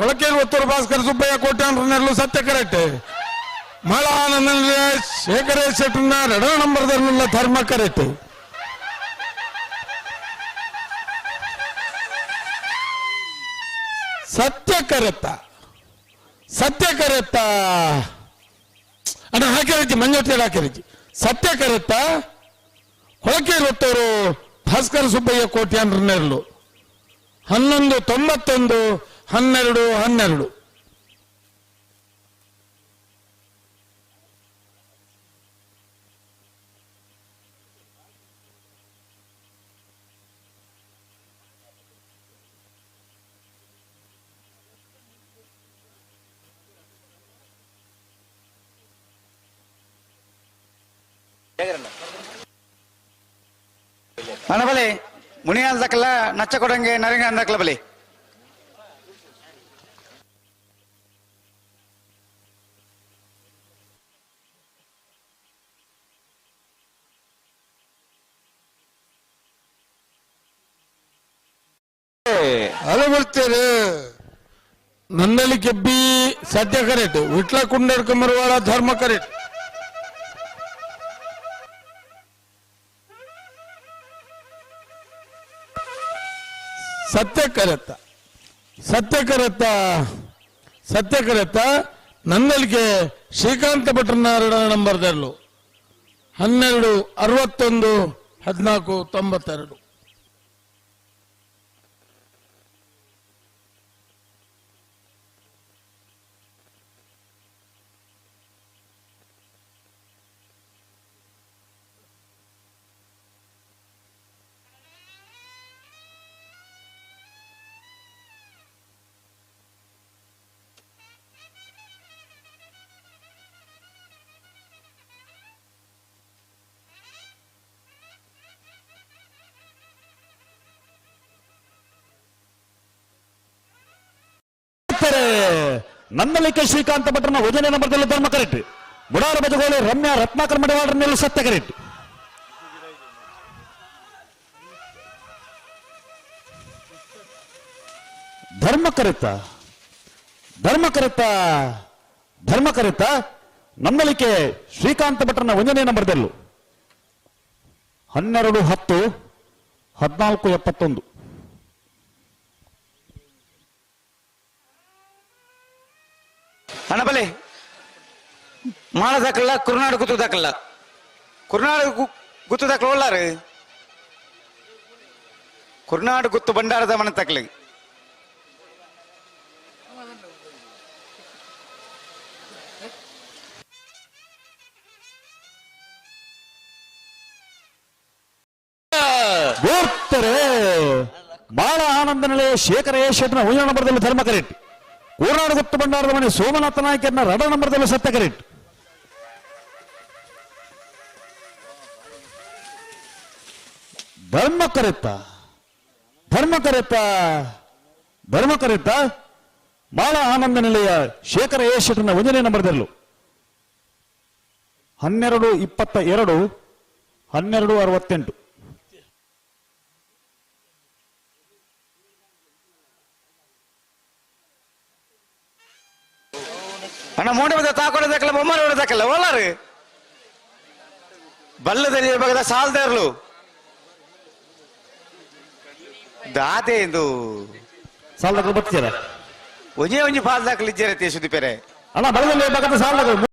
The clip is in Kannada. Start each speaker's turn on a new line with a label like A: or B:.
A: ಕೊಳಕೇರಿ ಒತ್ತೂರು ಭಾಸ್ಕರ್ ಸುಬ್ಬಯ್ಯ ಕೋಟ್ಯಾಂಡ್ರ ನೆರಳು ಸತ್ಯ ಕರೆಕ್ಟ್. ಮಳ ಆನಂದ ಶೇಖರೇಶ್ ಶೆಟ್ಟರ್ನ ಎರಡ ನಂಬರ್ದಲ್ಲ ಧರ್ಮ ಕರೆಕ್ಟ್. ಸತ್ಯ ಕರೆತ್ತ. ಸತ್ಯ ಕರೆತ್ತ. ಅಣ್ಣ ಹಾಕಿರಜ್ಜಿ ಮಂಜೋಟಿ ಹಾಕಿರಜ್ಜಿ ಸತ್ಯ ಕರೆತ್ತ. ಹೊಳಕೇರಿ ಒತ್ತೂರು ಭಾಸ್ಕರ್ ಸುಬ್ಬಯ್ಯ ಕೋಟ್ಯಾಂಡ್ರ ನೆರಳು. ಹನ್ನೊಂದು ತೊಂಬತ್ತೊಂದು ಹನ್ನೆರಡು ಹನ್ನೆರಡು.
B: ಅಣ್ಣ ಬಲಿ ಮುನಿ ಅಂದಕ್ಕಲ್ಲ ನಚ್ಚ ಕೊಡಂಗೆ ನರಿಂಗ
A: ಅಂದಕ್ಕಲ್ಲ ಬಲಿ. ಬರ್ತೀರಿ ನನ್ನಲ್ಲಿ ಕೆಬ್ಬಿ ಸತ್ಯ ಕರೆಕ್ಟ್ ವಿಟ್ಲ ಕುಂಡಡ್ಕ ಮರುವಾಳ ಧರ್ಮ ಕರೆಟ್ ಸತ್ಯ ಕರೆತ್ತ ಸತ್ಯ ಕರೆತ್ತ ಸತ್ಯ ಕರೆತ್ತ ನನ್ನಲ್ಲಿಗೆ ಶ್ರೀಕಾಂತ ಭಟ್ರನಾರಾಯಣ ನಂಬರ್ದಲ್ಲೂ ಹನ್ನೆರಡು, ಅರವತ್ತೊಂದು, ಹದಿನಾಲ್ಕು, ತೊಂಬತ್ತೆರಡು.
C: ನಂದಲಿಕೆ ಶ್ರೀಕಾಂತ ಭಟ್ರನ ಉದಯನ ನಂಬರ್ದಲ್ಲಿ ಧರ್ಮ ಕರೆಕ್ಟ್ ಬುಡಾರ ಬಜಗೋಳಿ ರಮ್ಯಾ ರತ್ನಾಕರ್ ಮಡಿವಾಡ್ರ ನೆರಳು ಸತ್ಯ ಕರೆಕ್ಟ್ ಧರ್ಮ ಕರೆತ ಧರ್ಮ ಕರೆತ ಧರ್ಮ ಕರೆತ ನಮ್ಮಲಿಕೆ ಶ್ರೀಕಾಂತ ಭಟ್ರನ ಒಂದನೇ ನಂಬರ್ದಲ್ಲೂ ಹನ್ನೆರಡು ಹತ್ತು, ಹದಿನಾಲ್ಕು ಎಪ್ಪತ್ತೊಂದು.
B: ಅಣ್ಣ ಬಲೆ ಮಾಳ ದಾಕಲ್ಲ ಕುರುನಾಡು ಗುತ್ತು ದಾಖಲ ಕುರುನಾಡು ಗುತ್ತು ದಾಖಲ ಒಳ್ಳಾರು ಕುರುನಾಡು ಗುತ್ತು ಭಂಡಾರದ ಮನ
C: ತಕ್ಲಿ. ಬಹಳ ಆನಂದ ನಿಲಯ ಶೇಖರ ಯಶ್ ಉಯ್ಯಾಣ ಬರದಲ್ಲಿ ಧರ್ಮ ಕರೆಟ್ಟಿ ಕೂರ್ನಾಡು ಗುತ್ತು ಭಂಡಾರದ ಮನೆ ಸೋಮನಾಥ ನಾಯಕರ್ನ ರಡ ನಂಬರ್ದಲ್ಲಿ ಸತ್ತ ಕರೆಟ್ ಧರ್ಮ ಕರೆತ್ತ ಧರ್ಮ ಕರೆತ್ತ ಧರ್ಮ ಕರೆತ್ತ ಬಹಳ ಆನಂದ ನಿಲಯ ಶೇಖರ ಎ ಶೆಟ್ಟರ್ನ ಒಂದನೇ ನಂಬರ್ದಲ್ಲೂ ಹನ್ನೆರಡು ಇಪ್ಪತ್ತ ಎರಡು, ಹನ್ನೆರಡು ಅರವತ್ತೆಂಟು.
B: ಅಣ್ಣ ಮೋಂಡೆ ಬದ ತಾಕೊಡ ದಕ್ಕಲ ಬೊಮ್ಮರ ದಕ್ಕಲ ಒಲ್ಲಾರು ಬಲ್ಲದಲ್ಲಿ ಇರ್ಬೇಕಾದ ಸಾಲ್ದಾರ್ಲು ದಾತೆ ಎಂದು.
C: ಸಾಲದಾಗ ಬರ್ತೀರ
B: ಒಂಜೆ ಒಂಜಿ ಪಾಲ್ ದಾಖಲಿದ್ದೇನೆ ಸುದ್ದಿ ಪೇರೆ.
C: ಅಣ್ಣ ಬಲದಲ್ಲಿ ಬೇಕಾದ ಸಾಲಗಳು